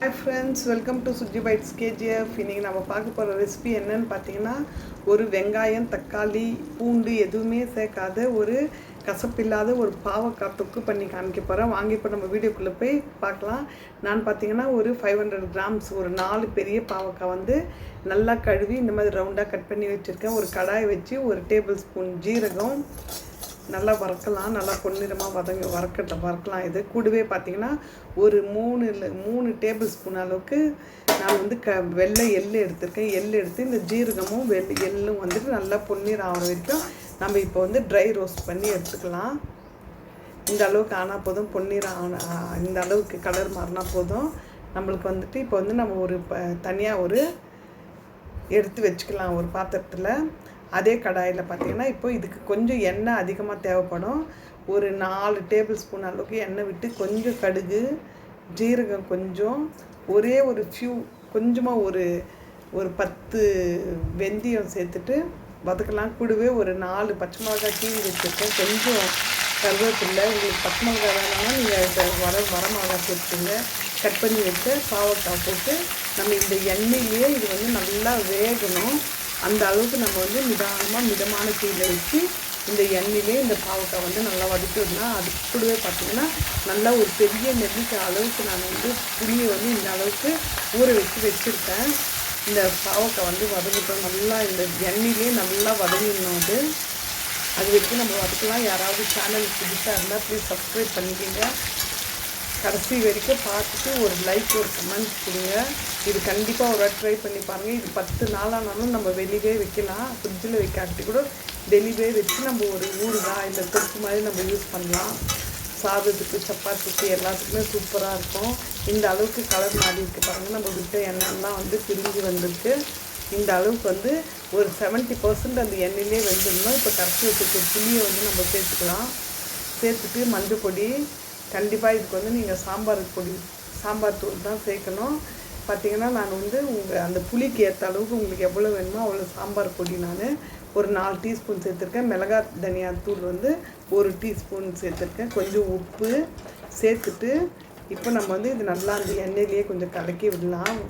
Hi friends welcome to Suji bites KGF இன்றைக்கி நம்ம பார்க்க போகிற ரெசிபி என்னன்னு பார்த்தீங்கன்னா ஒரு வெங்காயம் தக்காளி பூண்டு எதுவுமே சேர்க்காத ஒரு கசப்பில்லாத ஒரு பாவக்காய் தொக்கு பண்ணி காமிக்க போகிறேன் வாங்கி இப்போ நம்ம வீடியோக்குள்ளே போய் பார்க்கலாம். நான் பார்த்தீங்கன்னா ஒரு ஃபைவ் ஹண்ட்ரட் கிராம்ஸ் ஒரு நாலு பெரிய பாவக்காய் வந்து நல்லா கழுவி இந்த மாதிரி ரவுண்டாக கட் பண்ணி வச்சுருக்கேன். ஒரு கடாய் வச்சு ஒரு டேபிள் ஸ்பூன் ஜீரகம் நல்லா வறுக்கலாம் நல்லா பொன்னிறமாக வதங்க வறுக்கட்ட வறுக்கலாம். இது கூடவே பார்த்தீங்கன்னா ஒரு மூணு இல்லை மூணு டேபிள் ஸ்பூன் அளவுக்கு நான் வந்து க வெள்ளை எள் எடுத்திருக்கேன். எள் எடுத்து இந்த ஜீரகமும் வெள்ளை எள்ளும் வந்துட்டு நல்லா பொன்னிறம் ஆகிற வரைக்கும் நம்ம இப்போ வந்து ட்ரை ரோஸ்ட் பண்ணி எடுத்துக்கலாம். இந்த அளவுக்கு ஆனால் போதும். பொன்னிறம் ஆன இந்த அளவுக்கு கலர் மாறினா போதும். நம்மளுக்கு வந்துட்டு இப்போ வந்து நம்ம ஒரு ப தனியாக ஒரு எடுத்து வச்சுக்கலாம் ஒரு பாத்திரத்தில். அதே கடாயில் பார்த்தீங்கன்னா இப்போ இதுக்கு கொஞ்சம் எண்ணெய் அதிகமாக தேவைப்படும். ஒரு நாலு டேபிள் ஸ்பூன் அளவுக்கு எண்ணெய் விட்டு கொஞ்சம் கடுகு ஜீரகம் கொஞ்சம் ஒரே ஒரு ஃபியூ கொஞ்சமாக ஒரு ஒரு பத்து வெந்தயம் சேர்த்துட்டு வதக்கலாம். கூடவே ஒரு நாலு பச்சை மிளகாய் கீழி வச்சுருக்கேன். கொஞ்சம் கருவேப்பில்லை. உங்களுக்கு பச்சை மிளகாய் வேணாலும் நீங்கள் வர வர மிளகாய் சேர்த்துங்க கட் பண்ணி வச்சு பாவக்காய் போட்டு நம்ம இந்த எண்ணெயிலேயே இது வந்து நல்லா வேகணும். அந்த அளவுக்கு நம்ம வந்து நிதானமாக மிதமான தீயில் வச்சு இந்த எண்ணெயிலே இந்த பாவக்காய் வந்து நல்லா வதக்கிடணும் அது கூடவே பார்த்திங்கன்னா நல்லா ஒரு பெரிய நெல்லிக்காய் அளவுக்கு நான் வந்து புளியை வந்து இந்த அளவுக்கு ஊற வச்சு வச்சுருக்கேன். இந்த பாவக்காய் வந்து வதங்கிட்டோம் நல்லா இந்த எண்ணெயிலே நல்லா வதங்கிடணும் அது. அது வரைக்கும் நம்ம வதக்கலாம். யாராவது சேனல் புதுசாக இருந்தால் ப்ளீஸ் சப்ஸ்கிரைப் பண்ணிக்கிங்க. கடைசி வரைக்கும் பார்த்துட்டு ஒரு லைக் ஒரு கமெண்ட் கொடுங்க. இது கண்டிப்பாக ஒரு ட்ரை பண்ணி பாருங்கள் இது பத்து நாளானாலும் நம்ம வெளியே வைக்கலாம். ஃப்ரிட்ஜில் வைக்காட்டி கூட வெளியே வச்சு நம்ம ஒரு ஊறுகாய் இல்லை தொப்பு மாதிரி நம்ம யூஸ் பண்ணலாம். சாதத்துக்கு சப்பாத்திக்கு எல்லாத்துக்குமே சூப்பராக இருக்கும். இந்த அளவுக்கு கலர் மாறி இருக்கு பாருங்கள் நம்ம விட்ட எண்ணெய்லாம் வந்து பிரிஞ்சு வந்திருக்கு. இந்த அளவுக்கு வந்து ஒரு செவன்ட்டி பர்சன்ட் அந்த எண்ணெயிலே வெந்துடணும். இப்போ கரைச்சி வச்சுருக்க புளியை வந்து நம்ம சேர்த்துக்கலாம். சேர்த்துட்டு மஞ்சள் பொடி கண்டிப்பாக இதுக்கு வந்து நீங்கள் சாம்பார் பொடி சாம்பார் தூள் தான் சேர்க்கணும். பார்த்தீங்கன்னா நான் வந்து உங்கள் அந்த புளிக்கு ஏற்ற அளவுக்கு உங்களுக்கு எவ்வளோ வேணுமோ அவ்வளோ சாம்பார் பொடி நான் ஒரு நாலு டீஸ்பூன் சேர்த்துருக்கேன். மிளகா தனியா தூள் வந்து ஒரு டீஸ்பூன் சேர்த்துருக்கேன். கொஞ்சம் உப்பு சேர்த்துட்டு இப்போ நம்ம வந்து இது நல்லா அந்த எண்ணெயிலேயே கொஞ்சம் கலக்கி விடலாம்.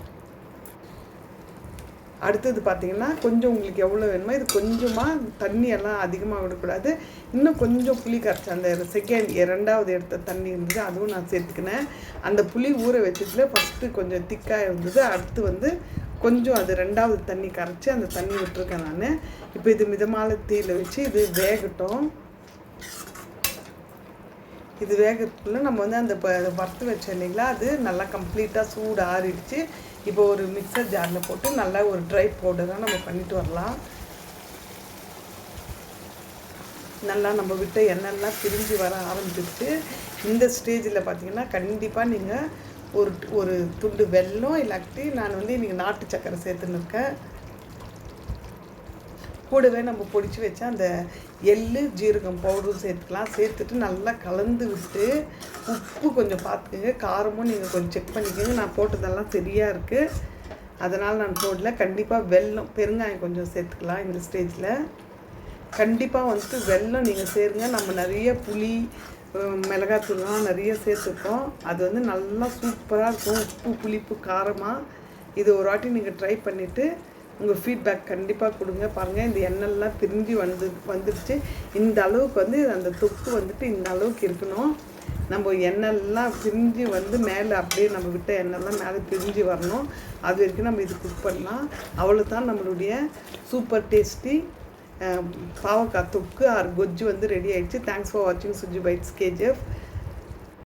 அடுத்தது பார்த்திங்கன்னா கொஞ்சம் உங்களுக்கு எவ்வளோ வேணுமோ இது கொஞ்சமாக தண்ணியெல்லாம் அதிகமாக விடக்கூடாது. இன்னும் கொஞ்சம் புளி கரைச்சி அந்த செகண்ட் ரெண்டாவது எடுத்த தண்ணி இருந்தது அதுவும் நான் சேர்த்துக்கினேன். அந்த புளி ஊற வச்சதுல ஃபஸ்ட்டு கொஞ்சம் திக்காக இருந்தது அடுத்து வந்து கொஞ்சம் அது ரெண்டாவது தண்ணி கரைச்சி அந்த தண்ணி விட்டுருக்கேன் நான். இப்போ இது மிதமான தீயில் வச்சு இது வேகட்டும். இது வேகத்துக்குள்ளே நம்ம வந்து அந்த வறுத்து வச்சோம் இல்லைங்களா அது நல்லா கம்ப்ளீட்டாக சூடு ஆறிடுச்சு இப்போ ஒரு மிக்சர் ஜாரில் போட்டு நல்லா ஒரு ட்ரை பவுடராக நம்ம பண்ணிட்டு வரலாம். நல்லா நம்ம விட்ட எண்ணெய்லாம் பிரிஞ்சு வர ஆரம்பிச்சுட்டு இந்த ஸ்டேஜில் பார்த்தீங்கன்னா கண்டிப்பாக நீங்கள் ஒரு ஒரு துண்டு வெல்லம் இல்லாட்டி நான் வந்து இன்றைக்கி நாட்டு சக்கரை சேர்த்துன்னு இருக்கேன். கூடவே நம்ம பொடிச்சு வச்சா அந்த எள்ளு ஜீரகம் பவுடரும் சேர்த்துக்கலாம். சேர்த்துட்டு நல்லா கலந்து விட்டு உப்பு கொஞ்சம் பார்த்துக்கோங்க காரமும் நீங்கள் கொஞ்சம் செக் பண்ணிக்கோங்க. நான் போட்டதெல்லாம் சரியாக இருக்குது அதனால் நான் போடல. கண்டிப்பாக வெல்லம் பெருங்காயம் கொஞ்சம் சேர்த்துக்கலாம் இந்த ஸ்டேஜில் கண்டிப்பாக வந்துட்டு வெல்லம் நீங்கள் சேருங்க. நம்ம நிறைய புளி மிளகாத்தூள்லாம் நிறைய சேர்த்துருக்கோம். அது வந்து நல்லா சூப்பராக இருக்கும். உப்பு புளிப்பு காரமாக இது ஒரு வாட்டி நீங்கள் ட்ரை பண்ணிவிட்டு உங்கள் ஃபீட்பேக் கண்டிப்பாக கொடுங்க. பாருங்கள் இந்த எண்ணெய்லாம் பிரிஞ்சு வந்து வந்துடுச்சு இந்த அளவுக்கு வந்து அந்த தொக்கு வந்துட்டு இந்த அளவுக்கு இருக்கணும். நம்ம எண்ணெய்லாம் பிரிஞ்சு வந்து மேலே அப்படியே நம்ம விட்ட எண்ணெய்லாம் மேலே பிரிஞ்சு வரணும். அது வரைக்கும் நம்ம இது குக் பண்ணலாம். அவ்வளோ தான் நம்மளுடைய சூப்பர் டேஸ்டி பாவக்காய் தொக்கு. ஆர் கொஜ்ஜு வந்து ரெடி ஆகிடுச்சு தேங்க்ஸ் ஃபார் வாட்சிங் சுஜி பைட்ஸ் கேஜிஎஃப்